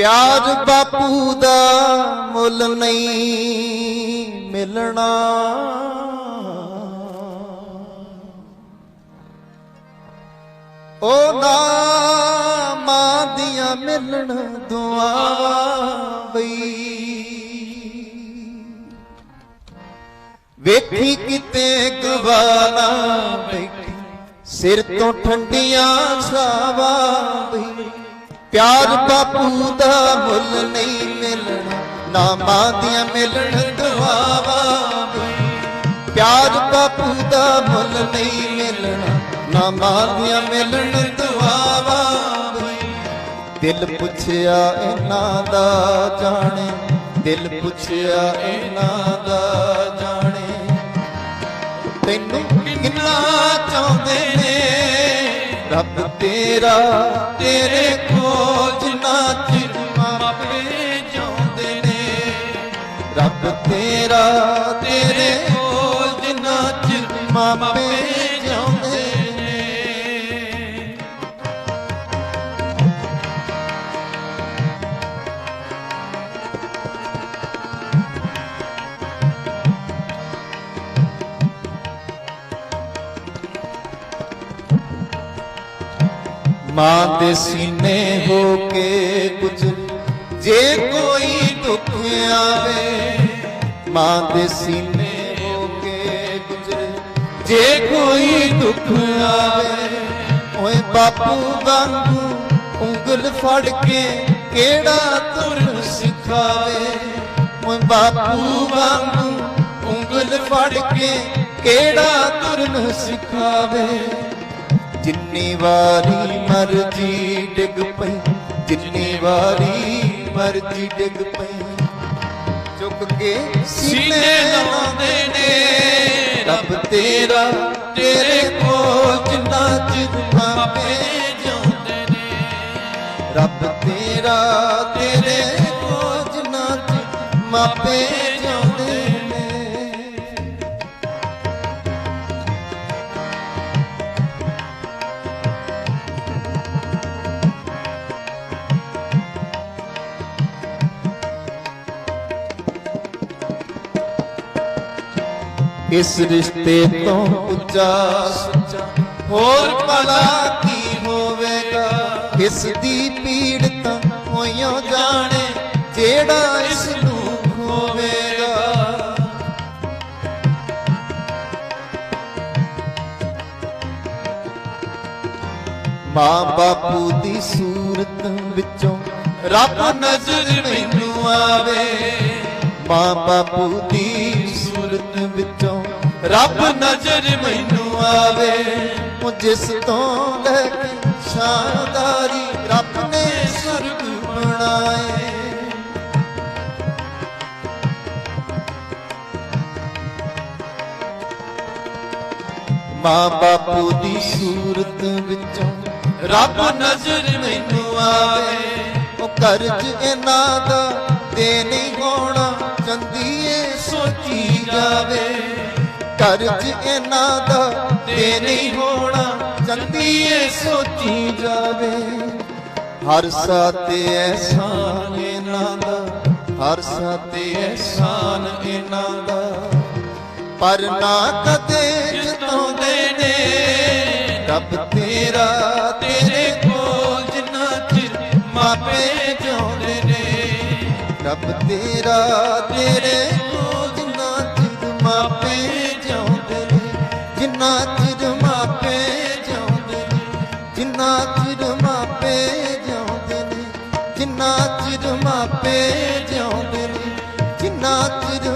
ਪਿਆਰ ਬਾਪੂ ਦਾ ਮੁੱਲ ਨਹੀਂ ਮਿਲਣਾ। ਉਹ ਨਾ ਮਾਂ ਦੀਆਂ ਮਿਲਣ ਦੁਆਵਾਂ ਬਈ। ਵੇਖੀ ਕਿਤੇ ਗਵਾਨਾ ਬੈਠੀ ਸਿਰ ਤੋਂ ਠੰਡੀਆਂ ਛਾਵਾਂ ਬਈ। ਪਿਆਰ ਬਾਪੂ ਦਾ ਮੁੱਲ ਨਹੀਂ ਮਿਲਣਾ ਨਾ ਮਾਂ ਦੀਆਂ ਮਿਲਣ ਦੁਆਵਾਂ ਪਿਆਰ ਬਾਪੂ ਦਾ ਮੁੱਲ ਨਹੀਂ ਮਿਲਣਾ ਨਾ ਦੀਆਂ ਮਿਲਣ ਦੁਆਵਾਂ ਦਿਲ ਪੁੱਛਿਆ ਇਹਨਾਂ ਦਾ ਜਾਣੇ, ਦਿਲ ਪੁੱਛਿਆ ਇਹਨਾਂ ਦਾ ਜਾਣੇ। ਤੈਨੂੰ ਕਿੰਨਾ ਚਾਹੁੰਦੇ ਨੇ, ਰੱਬ ਤੇਰਾ ਤੇਰੇ ਮਾਪੇ ਚਾਹੁੰਦੇ ਨੇ। ਮਾਂ ਦੇ ਸੀਨੇ ਹੋ ਕੇ ਕੁਝ ਜੇ ਕੋਈ ਦੁੱਖ ਆਵੇ, ਮਾਂ ਦੇ ਸੀਨੇ ਜੇ ਕੋਈ ਦੁੱਖ ਆਵੇ, ਓਏ ਬਾਪੂ ਵਾਂਗੂ ਉਂਗਲ ਫੜ ਕੇ ਕਿਹੜਾ ਤੁਰਨ ਸਿਖਾਵੇ? ਓਏ ਬਾਪੂ ਵਾਂਗੂ ਉਂਗਲ ਫੜ ਕੇ ਕਿਹੜਾ ਤੁਰਨ ਸਿਖਾਵੇ? ਜਿੰਨੀ ਵਾਰੀ ਮਰਜ਼ੀ ਡਿੱਗ ਪਈ, ਜਿੰਨੀ ਵਾਰੀ ਮਰਜ਼ੀ ਡਿੱਗ ਪਈ। ਚੁੱਕ ਕੇ ਸੀਨੇ ਲਾਉਂਦੇ ਨੇ। ਰੱਬ ਤੇਰਾ, ਤੇਰੇ ਕੋਲ ਜਿੰਨਾ ਚਿਰ ਮਾਪੇ ਜਿਉਂਦੇ ਨੇ। ਰੱਬ ਤੇਰਾ, ਤੇਰੇ ਕੋਲ ਜਿੰਨਾ ਚਿਰ ਮਾਪੇ ਇਸ ਰਿਸ਼ਤੇ ਤੋਂ ਉੱਚਾ ਸੁੱਚਾ। ਹੋਰ ਭਲਾ ਕੀ ਹੋਵੇਗਾ? ਇਸ ਦੀ ਪੀੜ ਤਾਂ ਹੋਇਓ ਜਾਣੇ, ਜਿਹੜਾ ਇਸ ਨੂੰ ਖੋਵੇਗਾ। ਮਾਂ ਬਾਪੂ ਦੀ ਸੂਰਤ ਵਿੱਚੋਂ ਰੱਬ ਨਜ਼ਰ ਮੈਨੂੰ ਆਵੇ। ਮਾਂ ਬਾਪੂ ਦੀ ਰੱਬ ਨਜ਼ਰ ਮੈਨੂੰ ਆਵੇ। ਉਹ ਜਿਸ ਤੋਂ ਲੈ ਕੇ ਸ਼ਾਨਦਾਰੀ ਰੱਬ ਨੇ ਸੁਰਗ ਬਣਾਏ। ਮਾਂ ਬਾਪੂ ਦੀ ਸੂਰਤ ਵਿੱਚੋਂ ਰੱਬ ਨਜ਼ਰ ਮੈਨੂੰ ਆਵੇ। ਉਹ ਕਰਜ਼ ਇਹਨਾਂ ਦਾ ਦੇ ਕਰਜ਼ ਇਹਨਾਂ ਦਾ ਦੇ ਨਹੀਂ ਹੋਣਾ ਚੰਦੀਏ ਸੋਚੀ ਜਾਵੇ। ਹਰ ਸਾਤੇ ਐਸਾਨ ਇਹਨਾਂ ਦਾ, ਹਰ ਸਾਤੇ ਐਸਾਨ ਇਹਨਾਂ ਦਾ। ਪਰ ਨਾ ਕਦੇ ਜਿਤਾਉਂਦੇ ਨੇ, ਰੱਬ ਤੇਰਾ ਤੇਰੇ ਕੋਲ ਜਿੰਨਾ ਚਿਰ ਮਾਪੇ ਜਿਉਂਦੇ ਨੇ। ਰੱਬ ਤੇਰਾ ਤੇਰੇ ਕੋਲ ਜਿੰਨਾ ਚਿਰ ਮਾਪੇ ਕਿੰਨਾ ਚਿਰ ਮਾਪੇ ਜਿਉਂਦੇ ਨੇ ਕਿੰਨਾ ਚਿਰ